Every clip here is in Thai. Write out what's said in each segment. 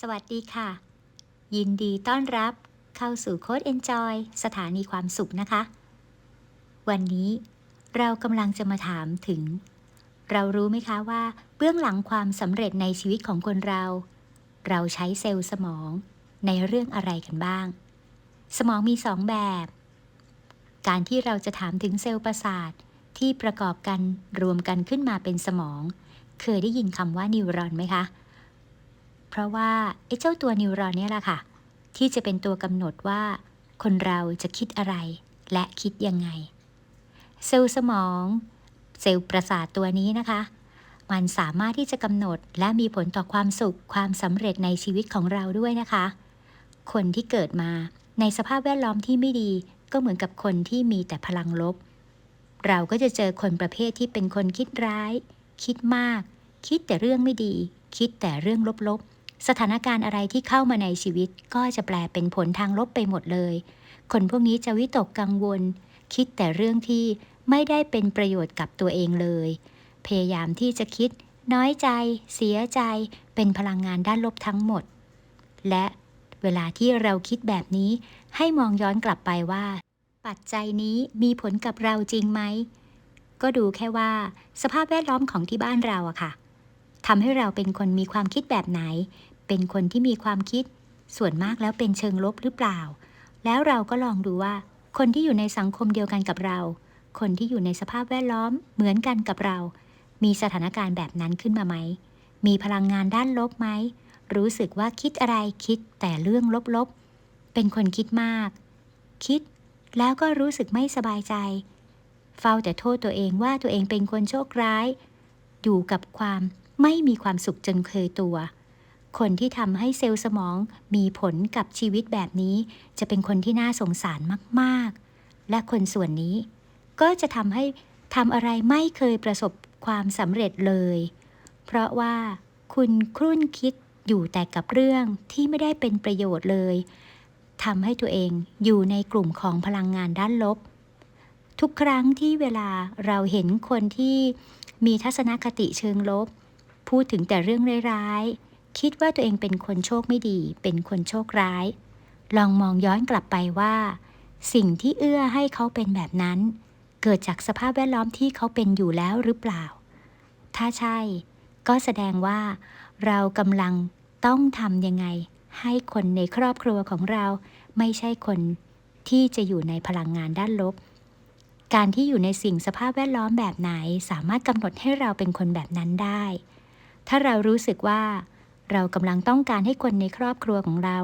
สวัสดีค่ะ ยินดีต้อนรับเข้าสู่โค้ด Enjoy สถานีความสุขนะคะ วันนี้เรากำลังจะมาถามถึง เรารู้ไหมคะว่า เบื้องหลังความสำเร็จในชีวิตของคนเรา เราใช้เซลล์สมองในเรื่องอะไรกันบ้าง สมองมีสองแบบ การที่เราจะถามถึงเซลล์ประสาทที่ประกอบกันรวมกันขึ้นมาเป็นสมอง เคยได้ยินคำว่านิวรอนไหมคะ เพราะว่าไอ้เจ้าตัวนิวรอนเนี่ยแหละค่ะ ที่จะเป็นตัวกำหนดว่า คนเราจะคิดอะไรและคิดยังไง เซลล์สมอง เซลล์ประสาทตัวนี้นะคะ มันสามารถที่จะกำหนดและมีผลต่อความสุขความสำเร็จในชีวิตของเราด้วยนะคะ คนที่เกิดมาในสภาพแวดล้อมที่ไม่ดีก็เหมือนกับคนที่มีแต่พลังลบ เราก็จะเจอคนประเภทที่เป็นคนคิดร้าย คิดมาก คิดแต่เรื่องไม่ดี คิดแต่เรื่องลบๆ สถานการณ์อะไรที่เข้ามาในชีวิตก็จะแปลเป็นผลทางลบไปหมดเลย คนพวกนี้จะวิตกกังวล คิดแต่เรื่องที่ไม่ได้เป็นประโยชน์กับตัวเองเลย พยายามที่จะคิด น้อยใจ เสียใจ เป็นพลังงานด้านลบทั้งหมด และเวลาที่เราคิดแบบนี้ ให้มองย้อนกลับไปว่า ปัจจัยนี้มีผลกับเราจริงไหม ก็ดูแค่ว่า สภาพแวดล้อมของที่บ้านเราอะค่ะทำให้เราเป็นคนมีความคิดแบบไหน เป็นคนที่มีความคิด ส่วนมากแล้วเป็นเชิงลบหรือเปล่า แล้วเราก็ลองดูว่า คนที่อยู่ในสังคมเดียวกันกับเรา คนที่อยู่ในสภาพแวดล้อมเหมือนกันกับเรา มีสถานการณ์แบบนั้นขึ้นมาไหม มีพลังงานด้านลบไหม รู้สึกว่าคิดอะไรคิดแต่เรื่องลบๆ เป็นคนคิดมาก คิดแล้วก็รู้สึกไม่สบายใจ เฝ้าแต่โทษตัวเองว่าตัวเองเป็นคนโชคร้าย อยู่กับความไม่มีความสุขจนเคยตัว คนที่ทำให้เซลล์สมองมีผลกับชีวิตแบบนี้ จะเป็นคนที่น่าสงสารมากๆ และคนส่วนนี้ ก็จะทำให้ทำอะไรไม่เคยประสบความสำเร็จเลย เพราะว่าคุณครุ่นคิดอยู่แต่กับเรื่องที่ไม่ได้เป็นประโยชน์เลยทำให้ตัวเองอยู่ในกลุ่มของพลังงานด้านลบ ทุกครั้งที่เวลาเราเห็นคนที่มีทัศนคติเชิงลบ พูดถึงแต่เรื่องร้ายๆ คิดว่าตัวเองเป็นคนโชคไม่ดี เป็นคนโชคร้าย ลองมองย้อนกลับไปว่า สิ่งที่เอื้อให้เขาเป็นแบบนั้น เกิดจากสภาพแวดล้อมที่เขาเป็นอยู่แล้วหรือเปล่า ถ้าใช่ ก็แสดงว่า เรากำลังต้องทำยังไง ให้คนในครอบครัวของเรา ไม่ใช่คนที่จะอยู่ในพลังงานด้านลบ การที่อยู่ในสิ่งสภาพแวดล้อมแบบไหน สามารถกำหนดให้เราเป็นคนแบบนั้นได้ ถ้าเรารู้สึกว่า เรากำลังต้องการให้คนในครอบครัวของเรา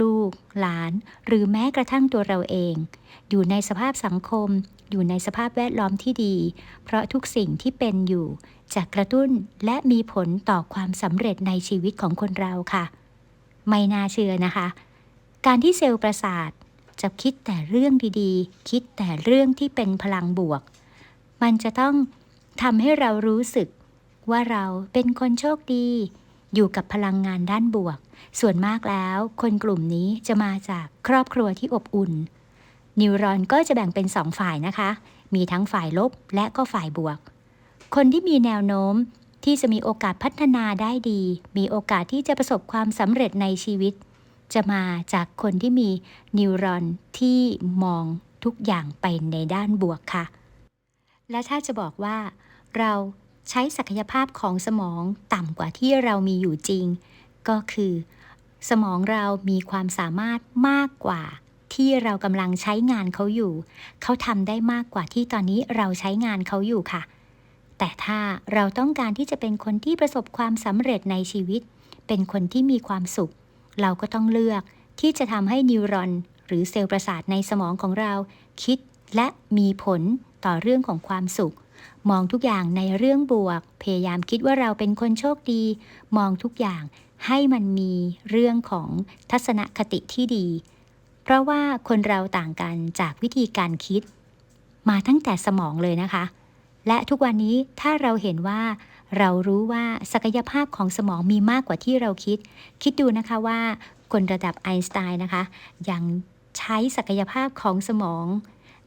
ลูก หลาน หรือแม้กระทั่งตัวเราเอง อยู่ในสภาพสังคม อยู่ในสภาพแวดล้อมที่ดี เพราะทุกสิ่งที่เป็นอยู่จะกระตุ้นและมีผลต่อความสำเร็จในชีวิตของคนเราค่ะ ไม่น่าเชื่อนะคะ การที่เซลล์ประสาทจะคิดแต่เรื่องดีๆ คิดแต่เรื่องที่เป็นพลังบวก มันจะต้องทำให้เรารู้สึกว่าเราเป็นคนโชคดี อยู่กับพลังงานด้านบวก ส่วนมากแล้ว คนกลุ่มนี้จะมาจากครอบครัวที่อบอุ่น นิวรอนก็จะแบ่งเป็นสองฝ่ายนะคะ มีทั้งฝ่ายลบและก็ฝ่ายบวก คนที่มีแนวโน้มที่จะมีโอกาสพัฒนาได้ดี มีโอกาสที่จะประสบความสำเร็จในชีวิต จะมาจากคนที่มีนิวรอนที่มองทุกอย่างไปในด้านบวกค่ะ และถ้าจะบอกว่าเรา ใช้ศักยภาพของสมองต่ำกว่าที่เรามีอยู่จริง ก็คือ สมองเรามีความสามารถมากกว่าที่เรากำลังใช้งานเขาอยู่ เขาทำได้มากกว่าที่ตอนนี้เราใช้งานเขาอยู่ค่ะ แต่ถ้าเราต้องการที่จะเป็นคนที่ประสบความสำเร็จในชีวิต เป็นคนที่มีความสุข เราก็ต้องเลือกที่จะทำให้นิวรอน หรือเซลล์ประสาทในสมองของเรา คิดและมีผลต่อเรื่องของความสุข มองทุกอย่างในเรื่องบวก พยายามคิดว่าเราเป็นคนโชคดี มองทุกอย่างให้มันมีเรื่องของทัศนคติที่ดี เพราะว่าคนเราต่างกันจากวิธีการคิด มาตั้งแต่สมองเลยนะคะ และทุกวันนี้ถ้าเราเห็นว่า เรารู้ว่าศักยภาพของสมองมีมากกว่าที่เราคิด คิดดูนะคะว่าคนระดับไอน์สไตน์นะคะ ยังใช้ศักยภาพของสมอง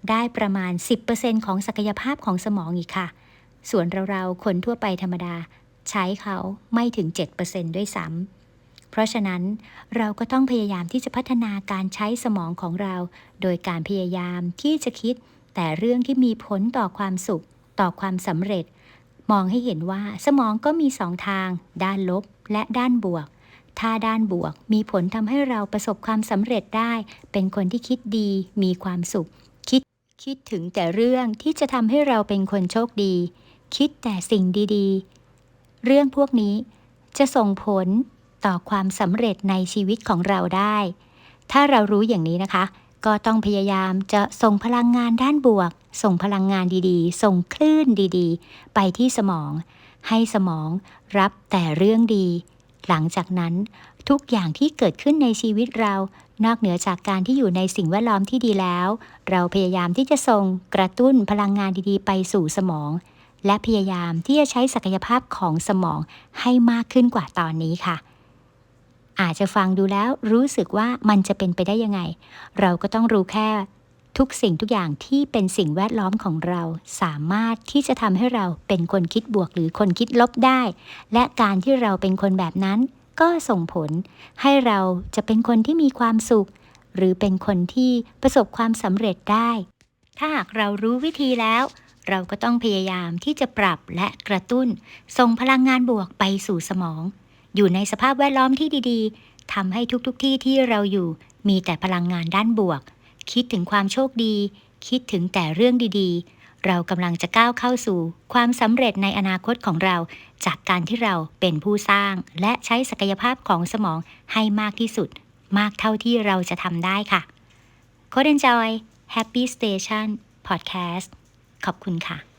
ได้ประมาณ 10%ของศักยภาพของสมองอีกค่ะ ส่วนเราๆคนทั่วไปธรรมดา ใช้เขาไม่ถึง 7%ด้วยซ้ำเพเพราะฉะนั้นเราก็ต้องพยายามที่จะพัฒนาการใช้สมองของเรา โดยการพยายามที่จะคิด แต่เรื่องที่มีผลต่อความสุข ต่อความสำเร็จ มองให้เห็นว่าสมองก็มีสองทาง ด้านลบและด้านบวกถ้าด้านบวกมีผลทำให้เราประสบความสำเร็จได้ เป็นคนที่คิดดี มีความสุข คิดถึงแต่เรื่องที่จะทำให้เราเป็นคนโชคดี คิดแต่สิ่งดีๆ เรื่องพวกนี้จะส่งผลต่อความสำเร็จในชีวิตของเราได้ ถ้าเรารู้อย่างนี้นะคะ ก็ต้องพยายามจะส่งพลังงานด้านบวก ส่งพลังงานดีๆ ส่งคลื่นดีๆ ไปที่สมอง ให้สมองรับแต่เรื่องดี หลังจากนั้นทุกอย่างที่เกิดขึ้นในชีวิตเรา นอกเหนือจากการที่อยู่ในสิ่งแวดล้อมที่ดีแล้ว เราพยายามที่จะส่งกระตุ้นพลังงานดีๆ ไปสู่สมอง และพยายามที่จะใช้ศักยภาพของสมองให้มากขึ้นกว่าตอนนี้ค่ะ อาจจะฟังดูแล้วรู้สึกว่ามันจะเป็นไปได้ยังไง เราก็ต้องรู้แค่ ทุกสิ่งทุกอย่างที่เป็นสิ่งแวดล้อมของเรา สามารถที่จะทำให้เราเป็นคนคิดบวกหรือคนคิดลบได้ และการที่เราเป็นคนแบบนั้น ก็ส่งผล ให้เราจะเป็นคนที่มีความสุข หรือเป็นคนที่ประสบความสำเร็จได้ ถ้าหากเรารู้วิธีแล้ว เราก็ต้องพยายามที่จะปรับและกระตุ้น ส่งพลังงานบวกไปสู่สมอง อยู่ในสภาพแวดล้อมที่ดี ๆทำให้ทุกๆทที่ที่เราอยู่มีแต่พลังงานด้านบวก คิดถึงความโชคดี คิดถึงแต่เรื่องดีๆ เรากำลังจะก้าวเข้าสู่ ความสำเร็จในอนาคตของเรา จากการที่เราเป็นผู้สร้าง และใช้ศักยภาพของสมองให้มากที่สุด มากเท่าที่เราจะทำได้ค่ะ c o d e Enjoy Happy Station Podcast ขอบคุณค่ะ